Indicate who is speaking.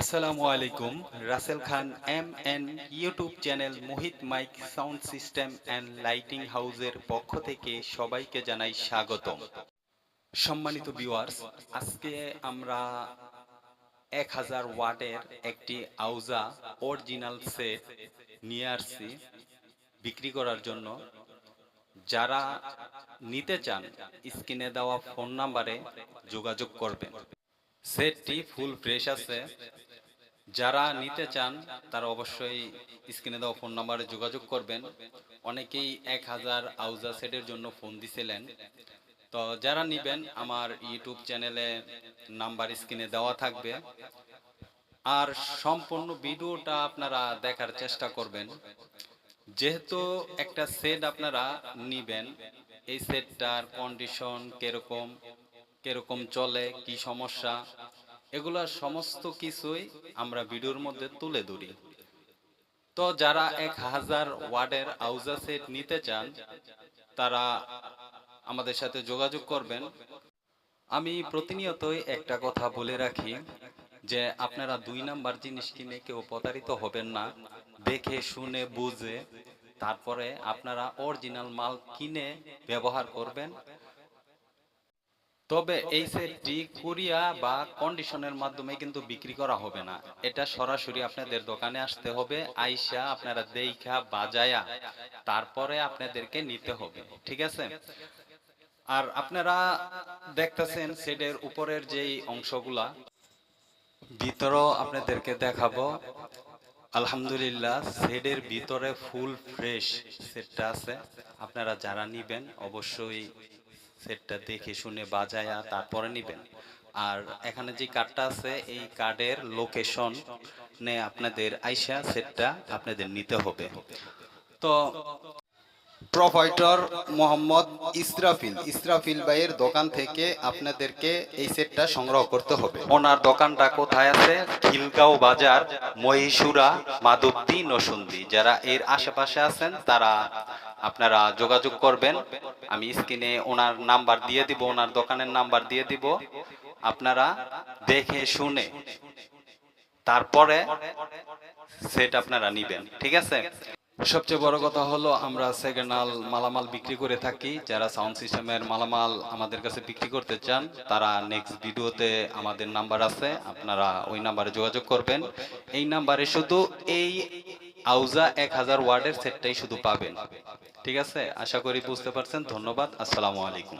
Speaker 1: আসসালামু আলাইকুম, Rasel Khan M N YouTube channel Mohit mic sound system and lighting হাউজের পক্ষ থেকে সবাইকে জানাই স্বাগতম। সম্মানিত ভিউয়ার্স, আজকে আমরা এক হাজার ওয়াটের একটি আউজা অরিজিনাল সেট নিয়ে আসছি বিক্রি করার জন্য। যারা নিতে চান, স্ক্রিনে দেওয়া ফোন নাম্বারে যোগাযোগ করবেন। সেটটি ফুল ফ্রেশ আছে। যারা নিতে চান, তারা অবশ্যই স্ক্রিনে দেওয়া ফোন নাম্বারে যোগাযোগ করবেন। অনেকেই এক হাজার আউজা সেটের জন্য ফোন দিছিলেন। তো যারা নিবেন, আমার ইউটিউব চ্যানেলে নাম্বার স্ক্রিনে দেওয়া থাকবে। আর সম্পূর্ণ ভিডিওটা আপনারা দেখার চেষ্টা করবেন। যেহেতু একটা সেট আপনারা নিবেন, এই সেটটার কন্ডিশন কীরকম কীরকম চলে, কি সমস্যা এগুলা সমস্ত কিছুই আমরা ভিডিওর মধ্যে তুলে ধরি। তো যারা এক হাজার ওয়ার্ডের আউজা সেট নিতে চান, তারা আমাদের সাথে যোগাযোগ করবেন। আমি প্রতিনিয়তই একটা কথা বলে রাখি যে, আপনারা দুই নাম্বার জিনিস কিনে কেউ প্রতারিত হবেন না। দেখে, শুনে, বুঝে, তারপরে আপনারা অরিজিনাল মাল কিনে ব্যবহার করবেন। তবে এই সেটটি কুরিয়া বা কন্ডিশনের মাধ্যমে কিন্তু বিক্রি করা হবে না। এটা সরাসরি আপনাদের দোকানে আসতে হবে। আইসা আপনারা দেখা বাজায়া তারপরে আপনাদেরকে নিতে হবে। ঠিক আছে? আর আপনারা দেখতেছেন সেটের উপরের যেই অংশগুলা। ভিতরও আপনাদেরকে দেখাবো। আলহামদুলিল্লাহ সেটের ভিতরে ফুল ফ্রেশ সেটটা আছে। আপনারা যারা নিবেন অবশ্যই সেটটা দেখে শুনে বাজায়া তারপরে নেবেন। আর এখানে যে কার্ডটা আছে, এই কার্ডের লোকেশন নে আপনাদের আইসা সেটটা আপনাদের নিতে হবে। তো
Speaker 2: প্রোভাইডার মোহাম্মদ ইসরাফিল। ইসরাফিল ভাইয়ের দোকান থেকে আপনাদেরকে এই সেটটা সংগ্রহ করতে হবে।
Speaker 1: ওনার দোকানটা কোথায় আছে? খিলগাঁও বাজার মহিষুরা মাধবদী নসুন্দি। যারা এর আশেপাশে আছেন, তারা আপনারা যোগাযোগ করবেন। আমি স্ক্রিনে ওনার নাম্বার দিয়ে দিব, ওনার দোকানের নাম্বার দিয়ে দিব। আপনারা দেখে শুনে, তারপরে সেট আপনারা নিবেন। ঠিক আছে? সবচেয়ে বড় কথা হলো আমরা সেকেন্ড মালামাল বিক্রি করে থাকি। যারা সাউন্ড সিস্টেমের মালামাল আমাদের কাছে বিক্রি করতে চান, তারা নেক্সট ভিডিওতে আমাদের নাম্বার আছে, আপনারা ওই নাম্বারে যোগাযোগ করবেন। এই নাম্বারে শুধু এই আউজা এক হাজার ওয়ার্ডের সেটটাই শুধু পাবেন। ঠিক আছে? আশা করি বুঝতে পারছেন। ধন্যবাদ। আসসালামু আলাইকুম।